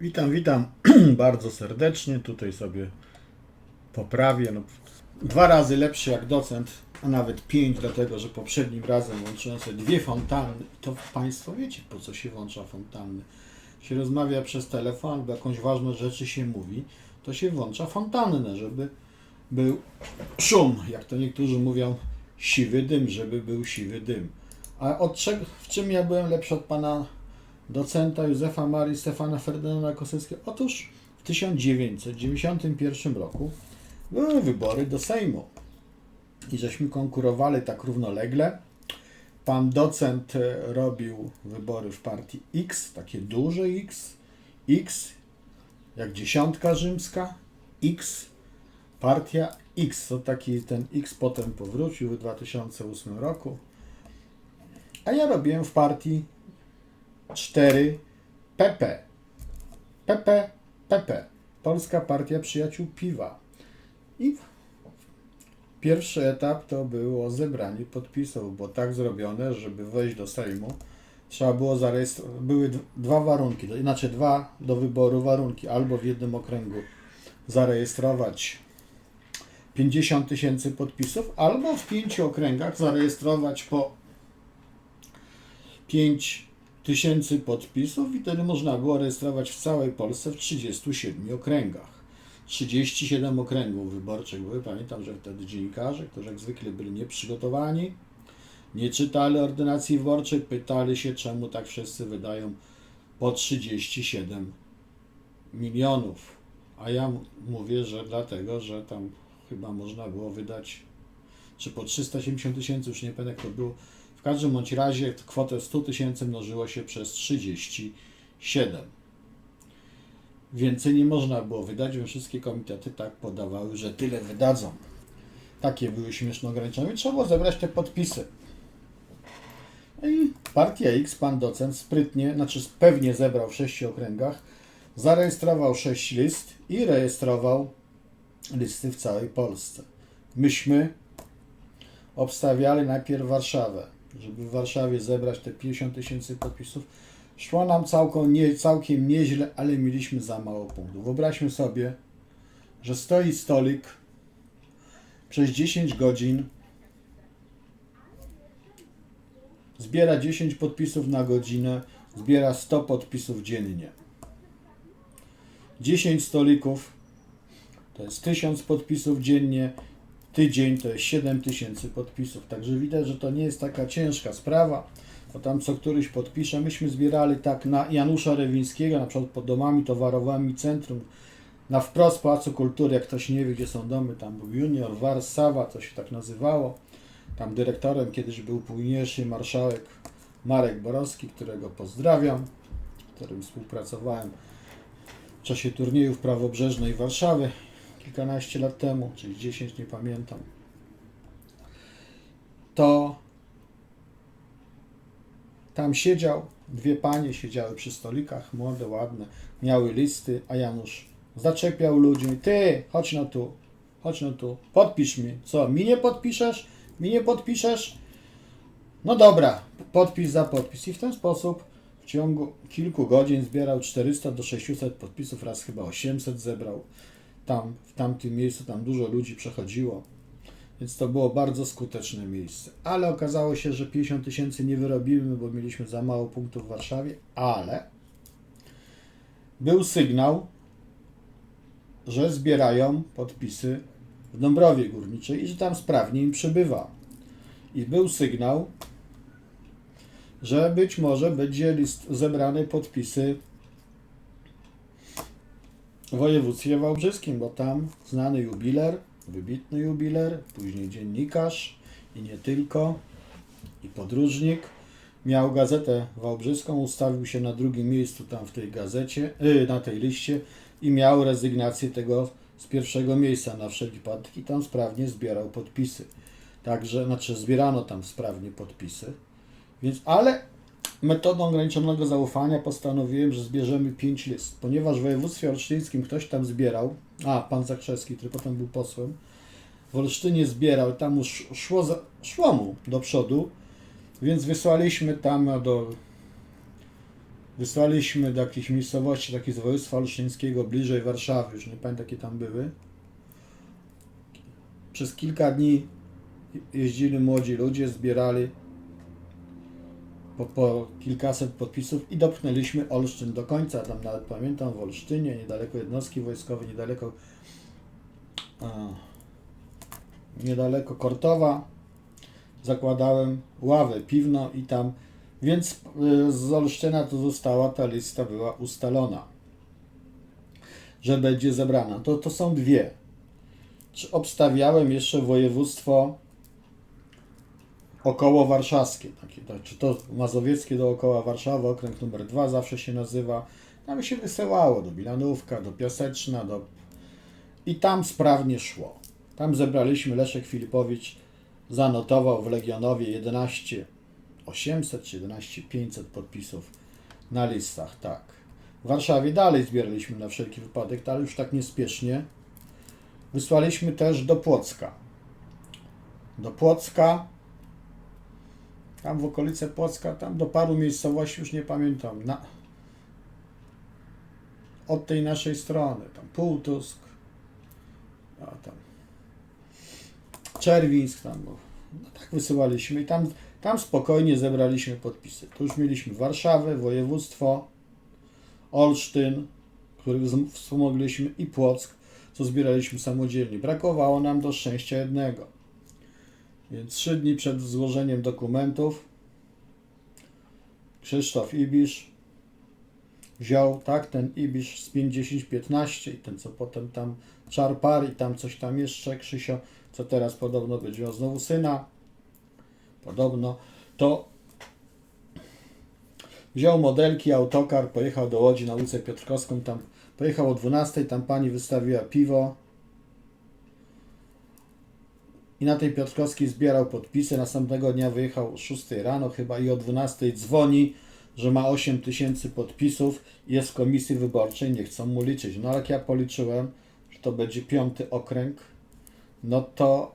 Witam, witam bardzo serdecznie. Tutaj sobie poprawię. No, dwa razy lepszy jak docent, a nawet pięć, dlatego że poprzednim razem włączyłem sobie dwie fontanny. To Państwo wiecie, po co się włącza fontanny. Się rozmawia przez telefon albo jakąś ważną rzeczy się mówi, to się włącza fontannę, żeby był szum, jak to niektórzy mówią, siwy dym, żeby był siwy dym. A od czego, w czym ja byłem lepszy od pana docenta Józefa Marii Stefana Ferdynanda Koseckiego? Otóż w 1991 roku były wybory do Sejmu i żeśmy konkurowali tak równolegle. Pan docent e, robił wybory w partii X, takie duże X, X jak dziesiątka rzymska, X, partia X, to taki ten X potem powrócił w 2008 roku. A ja robiłem w partii 4 PP. PP, PP. Polska Partia Przyjaciół Piwa. I pierwszy etap to było zebranie podpisów, bo tak zrobione, żeby wejść do Sejmu, trzeba było zarejestrować, były dwa warunki, to dwa do wyboru warunki, albo w jednym okręgu zarejestrować 50 tysięcy podpisów, albo w pięciu okręgach zarejestrować po 5 tysięcy podpisów i wtedy można było rejestrować w całej Polsce w 37 okręgach. 37 okręgów wyborczych były. Pamiętam, że wtedy dziennikarze, którzy jak zwykle byli nieprzygotowani, nie czytali ordynacji wyborczej, pytali się, czemu tak wszyscy wydają po 37 milionów. A ja mówię, że dlatego, że tam chyba można było wydać, czy po 370 tysięcy, już nie pamiętam jak to było. Każdym bądź razie kwotę 100 tysięcy mnożyło się przez 37. Więcej nie można było wydać, więc wszystkie komitety tak podawały, że tyle wydadzą. Takie były śmieszne ograniczenia. Trzeba było zebrać te podpisy. No i partia X, pan docent, sprytnie, znaczy pewnie zebrał w sześciu okręgach, zarejestrował sześć list i rejestrował listy w całej Polsce. Myśmy obstawiali najpierw Warszawę, żeby w Warszawie zebrać te 50 tysięcy podpisów. Szło nam całkiem, nie, całkiem nieźle, ale mieliśmy za mało punktów. Wyobraźmy sobie, że stoi stolik przez 10 godzin, zbiera 10 podpisów na godzinę, zbiera 100 podpisów dziennie. 10 stolików to jest 1000 podpisów dziennie, tydzień to jest 7000 podpisów. Także widać, że to nie jest taka ciężka sprawa, bo tam co któryś podpisze. Myśmy zbierali tak na Janusza Rewińskiego, na przykład pod domami towarowymi centrum, na wprost Pałacu Kultury, jak ktoś nie wie, gdzie są domy, tam był Junior, Warszawa, to się tak nazywało. Tam dyrektorem kiedyś był późniejszy marszałek Marek Borowski, którego pozdrawiam, z którym współpracowałem w czasie turniejów prawobrzeżnej Warszawy kilkanaście lat temu, czy 10, nie pamiętam, to tam siedział, dwie panie siedziały przy stolikach, młode, ładne, miały listy, a Janusz zaczepiał ludzi, ty, chodź no tu, chodź no tu, podpisz mi, co, mi nie podpiszesz, mi nie podpiszesz, no dobra, podpis za podpis. I w ten sposób w ciągu kilku godzin zbierał 400 do 600 podpisów, raz chyba 800 zebrał tam, w tamtym miejscu, tam dużo ludzi przechodziło, więc to było bardzo skuteczne miejsce. Ale okazało się, że 50 tysięcy nie wyrobimy, bo mieliśmy za mało punktów w Warszawie, ale był sygnał, że zbierają podpisy w Dąbrowie Górniczej i że tam sprawnie im przybywa. I był sygnał, że być może będzie list zebrane podpisy województwie wałbrzyskim, bo tam znany jubiler, wybitny jubiler, później dziennikarz i nie tylko, i podróżnik, miał gazetę wałbrzyską, ustawił się na drugim miejscu tam w tej gazecie, yy, na tej liście i miał rezygnację tego z pierwszego miejsca na wszelki wypadek i tam sprawnie zbierał podpisy. Także, znaczy zbierano tam sprawnie podpisy. Więc, ale metodą ograniczonego zaufania postanowiłem, że zbierzemy 5 list. Ponieważ w województwie olsztyńskim ktoś tam zbierał, a pan Zakrzewski, który potem był posłem, w Olsztynie zbierał, tam już szło, za, szło mu do przodu, więc wysłaliśmy tam do Wysłaliśmy do jakichś miejscowości, takich z województwa olsztyńskiego, bliżej Warszawy, już nie pamiętam jakie tam były. Przez kilka dni jeździli młodzi ludzie, zbierali po, po kilkaset podpisów i dopchnęliśmy Olsztyn do końca. Tam nawet pamiętam w Olsztynie, niedaleko jednostki wojskowej, niedaleko a, niedaleko Kortowa zakładałem ławę piwną i tam, więc y, z Olsztyna to została, ta lista była ustalona, że będzie zebrana. To, to są dwie. Obstawiałem jeszcze województwo około warszawskie, takie, to, czy to mazowieckie dookoła Warszawy, okręg numer dwa zawsze się nazywa. Tam się wysyłało do Bilanówka, do Piaseczna, do... i tam sprawnie szło. Tam zebraliśmy, Leszek Filipowicz zanotował w Legionowie 11 800 czy 11 500 podpisów na listach, tak. W Warszawie dalej zbieraliśmy na wszelki wypadek, ale już tak niespiesznie. Wysłaliśmy też do Płocka. Do Płocka tam w okolice Płocka, tam do paru miejscowości, już nie pamiętam, na, od tej naszej strony, tam Półtusk, a tam Czerwińsk, tam, no, no tak wysyłaliśmy i tam, tam spokojnie zebraliśmy podpisy. Tu już mieliśmy Warszawę, województwo, Olsztyn, który wspomogliśmy i Płock, co zbieraliśmy samodzielnie. Brakowało nam do szczęścia jednego. Więc trzy dni przed złożeniem dokumentów Krzysztof Ibisz wziął, tak, ten Ibisz z 50-15 i ten, co potem tam Czarpar i tam coś tam jeszcze, Krzysio, co teraz podobno będzie miał znowu syna, podobno, to wziął modelki, autokar, pojechał do Łodzi na ulicę Piotrkowską, tam pojechał o 12, tam pani wystawiła piwo, i na tej Piotrkowskiej zbierał podpisy. Następnego dnia wyjechał o 6 rano chyba i o 12 dzwoni, że ma 8 tysięcy podpisów, jest w komisji wyborczej, nie chcą mu liczyć. No ale jak ja policzyłem, że to będzie piąty okręg, no to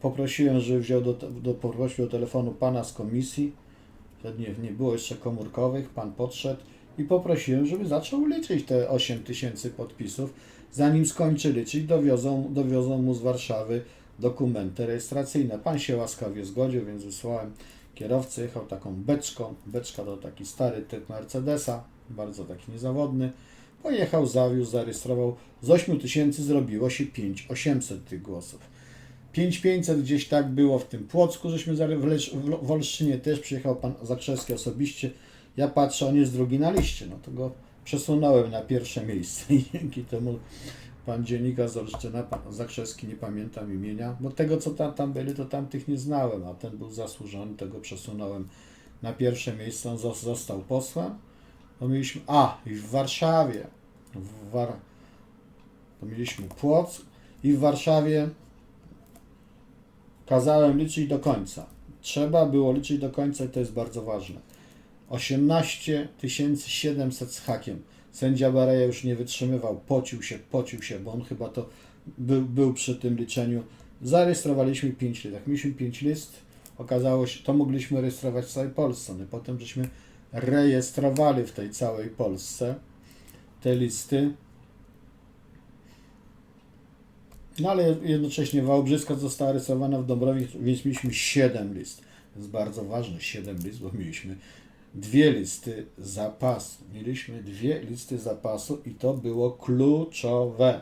poprosiłem, żeby wziął do, do, poprosił do telefonu pana z komisji, wtedy nie, nie było jeszcze komórkowych, pan podszedł i poprosiłem, żeby zaczął liczyć te 8 tysięcy podpisów. Zanim skończy liczyć, dowiozą, dowiozą mu z Warszawy dokumenty rejestracyjne. Pan się łaskawie zgodził, więc wysłałem kierowcę, jechał taką beczką. Beczka to taki stary typ Mercedesa, bardzo taki niezawodny. Pojechał, zawiózł, zarejestrował. Z 8 tysięcy zrobiło się 5800 tych głosów. 5500 gdzieś tak było w tym Płocku, żeśmy w Olsztynie też przyjechał pan Zakrzewski osobiście. Ja patrzę, on jest drugi na liście, no to go przesunąłem na pierwsze miejsce i dzięki temu pan dziennikarz z Olsztyna, pan Zakrzewski, nie pamiętam imienia, bo tego, co tam, tam byli, to tamtych nie znałem, a ten był zasłużony, tego przesunąłem na pierwsze miejsce, on został posłem. To mieliśmy, a, i w Warszawie, w War, to mieliśmy Płock i w Warszawie kazałem liczyć do końca. Trzeba było liczyć do końca i to jest bardzo ważne. 18 700 z hakiem. Sędzia Bareja już nie wytrzymywał, pocił się, pocił się, bo on chyba to był, był przy tym liczeniu. Zarejestrowaliśmy 5 list. Jak mieliśmy 5 list, okazało się, to mogliśmy rejestrować w całej Polsce. No potem żeśmy rejestrowali w tej całej Polsce te listy. No ale jednocześnie Wałbrzyska została rysowana w Dąbrowie, więc mieliśmy 7 list. To jest bardzo ważne, 7 list, bo mieliśmy dwie listy zapasu. Mieliśmy dwie listy zapasu i to było kluczowe.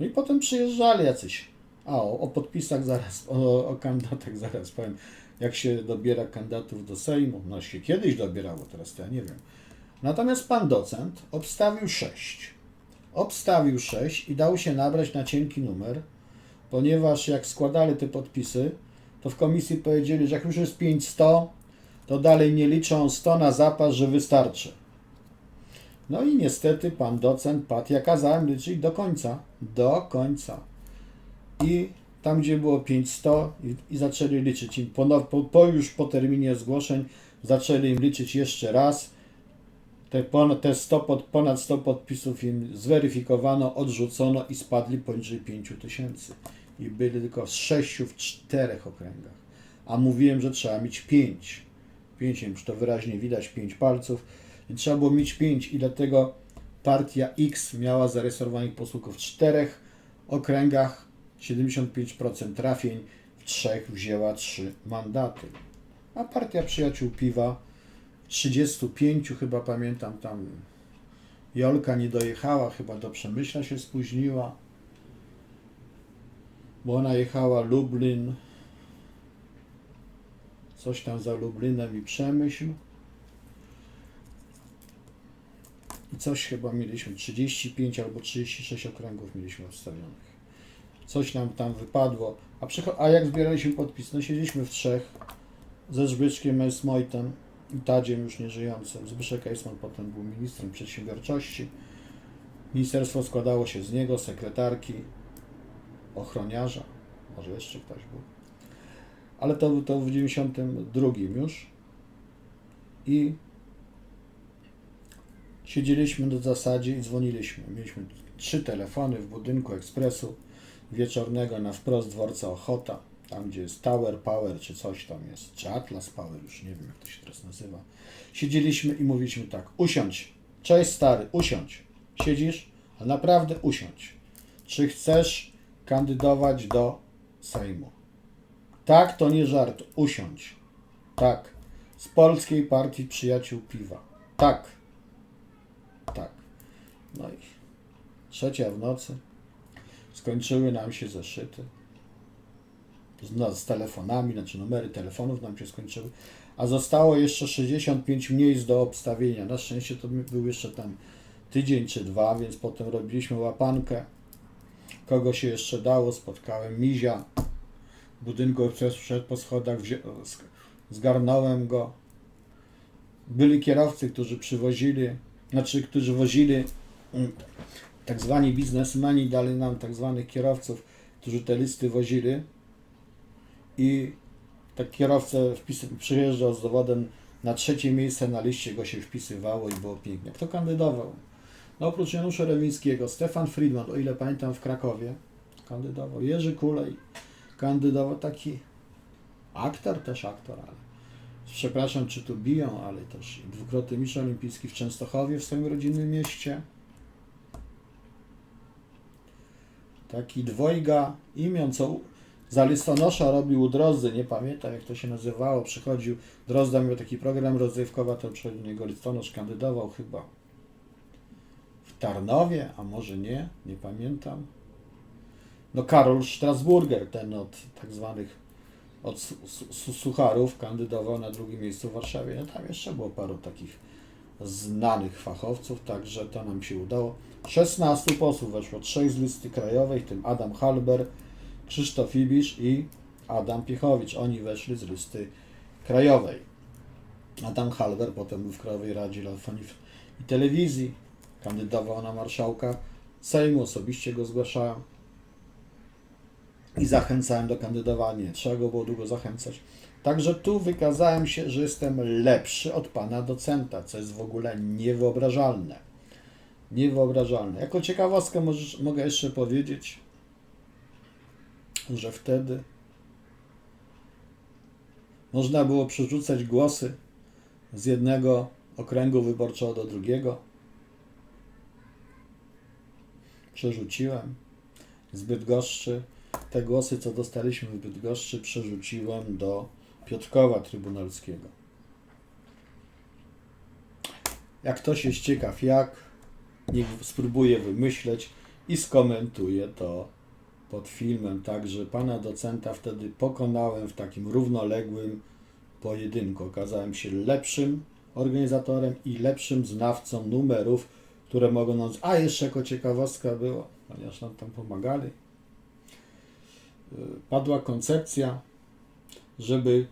No i potem przyjeżdżali jacyś. A o, o podpisach zaraz, o, o kandydatach zaraz powiem. Jak się dobiera kandydatów do Sejmu. No się kiedyś dobierało, teraz to ja nie wiem. Natomiast pan docent obstawił sześć. Obstawił sześć i dał się nabrać na cienki numer, ponieważ jak składali te podpisy, to w komisji powiedzieli, że jak już jest 500, to dalej nie liczą 100 na zapas, że wystarczy. No i niestety pan docent padł. Ja kazałem liczyć do końca. Do końca. I tam, gdzie było 500 i, i zaczęli liczyć. I po, po, po, już po terminie zgłoszeń zaczęli im liczyć jeszcze raz. Te, ponad, te 100 pod, ponad 100 podpisów im zweryfikowano, odrzucono i spadli poniżej 5 tysięcy. I byli tylko z 6 w 4 okręgach. A mówiłem, że trzeba mieć 5. 5, już to wyraźnie widać, 5 palców. I trzeba było mieć 5 i dlatego partia X miała zarejestrowanych posłów w czterech okręgach, 75% trafień, w trzech wzięła 3 mandaty. A partia Przyjaciół Piwa w 35 chyba pamiętam tam Jolka nie dojechała, chyba do Przemyśla się spóźniła, bo ona jechała Lublin, coś tam za Lublinem i Przemyśl. I coś chyba mieliśmy, 35 albo 36 okręgów mieliśmy odstawionych. Coś nam tam wypadło. A, a jak zbieraliśmy podpis? No siedzieliśmy w trzech ze Zbyszkiem Esmojtem i Tadziem już nieżyjącym. Zbyszek Eisman potem był ministrem przedsiębiorczości. Ministerstwo składało się z niego, sekretarki, ochroniarza, może jeszcze ktoś był. Ale to, to w 92 już. I siedzieliśmy na zasadzie i dzwoniliśmy. Mieliśmy trzy telefony w budynku ekspresu wieczornego na wprost dworca Ochota, tam gdzie jest Tower Power, czy coś tam jest, czy Atlas Power, już nie wiem jak to się teraz nazywa. Siedzieliśmy i mówiliśmy tak, usiądź, cześć stary, usiądź, siedzisz, a naprawdę usiądź. Czy chcesz kandydować do Sejmu? Tak, to nie żart, usiądź. Tak, z Polskiej Partii Przyjaciół Piwa. Tak, tak. No i trzecia w nocy. Skończyły nam się zeszyty. Z, no, z telefonami, znaczy numery telefonów nam się skończyły. A zostało jeszcze 65 miejsc do obstawienia. Na szczęście to był jeszcze tam tydzień czy dwa, więc potem robiliśmy łapankę. Kogo się jeszcze dało, spotkałem Mizia. Budynku ekspresu szedł po schodach, zgarnąłem go. Byli kierowcy, którzy przywozili, znaczy, którzy wozili mm, tak zwani biznesmeni dali nam tak zwanych kierowców, którzy te listy wozili i tak kierowca przyjeżdżał z dowodem na trzecie miejsce na liście go się wpisywało i było pięknie. Kto kandydował? No oprócz Janusza Rewińskiego, Stefan Friedman, o ile pamiętam w Krakowie kandydował, Jerzy Kulej kandydował, taki aktor, też aktor, ale przepraszam, czy tu biją, ale też dwukrotny mistrz olimpijski w Częstochowie w swoim rodzinnym mieście. taki dwojga imion, co za listonosza robił u Drozdy, nie pamiętam jak to się nazywało, przychodził, Drozda miał taki program rozrywkowy, to przychodził do niego listonosz, kandydował chyba w Tarnowie, a może nie, nie pamiętam. No Karol Strasburger, ten od tak zwanych od su- su- su- sucharów, kandydował na drugim miejscu w Warszawie. No tam jeszcze było paru takich znanych fachowców, także to nam się udało. 16 posłów weszło, trzech z listy krajowej, w tym Adam Halber, Krzysztof Ibisz i Adam Piechowicz. Oni weszli z listy krajowej. Adam Halber potem był w Krajowej Radzie Radiofonii i Telewizji, kandydował na marszałka Sejmu, osobiście go zgłaszałem i zachęcałem do kandydowania. Trzeba go było długo zachęcać. Także tu wykazałem się, że jestem lepszy od pana docenta, co jest w ogóle niewyobrażalne. Niewyobrażalne. Jako ciekawostkę możesz, mogę jeszcze powiedzieć, że wtedy można było przerzucać głosy z jednego okręgu wyborczego do drugiego. Przerzuciłem z Bydgoszczy. Te głosy, co dostaliśmy w Bydgoszczy, przerzuciłem do Piotrkowa Trybunalskiego. Jak ktoś jest ciekaw jak, niech spróbuje wymyśleć i skomentuje to pod filmem. Także pana docenta wtedy pokonałem w takim równoległym pojedynku. Okazałem się lepszym organizatorem i lepszym znawcą numerów, które mogą nam. A jeszcze jako ciekawostka było, ponieważ nam tam pomagali. Y, Padła koncepcja, żeby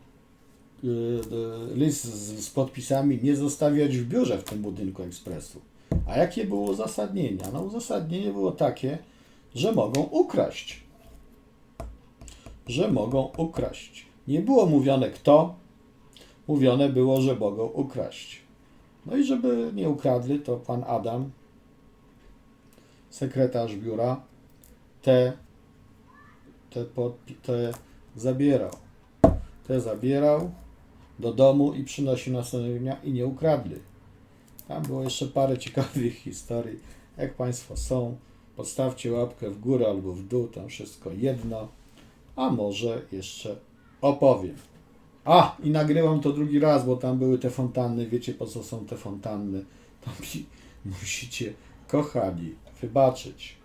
y, y, list z, podpisami nie zostawiać w biurze w tym budynku ekspresu. A jakie było uzasadnienie? No uzasadnienie było takie, że mogą ukraść. Że mogą ukraść. Nie było mówione kto, mówione było, że mogą ukraść. No i żeby nie ukradli, to pan Adam, sekretarz biura, te, te, te zabierał. Te zabierał do domu i przynosił następnego dnia i nie ukradli. Tam było jeszcze parę ciekawych historii. Jak Państwo są, podstawcie łapkę w górę albo w dół, tam wszystko jedno. A może jeszcze opowiem. A, i nagrywam to drugi raz, bo tam były te fontanny. Wiecie po co są te fontanny? To mi musicie, kochani, wybaczyć.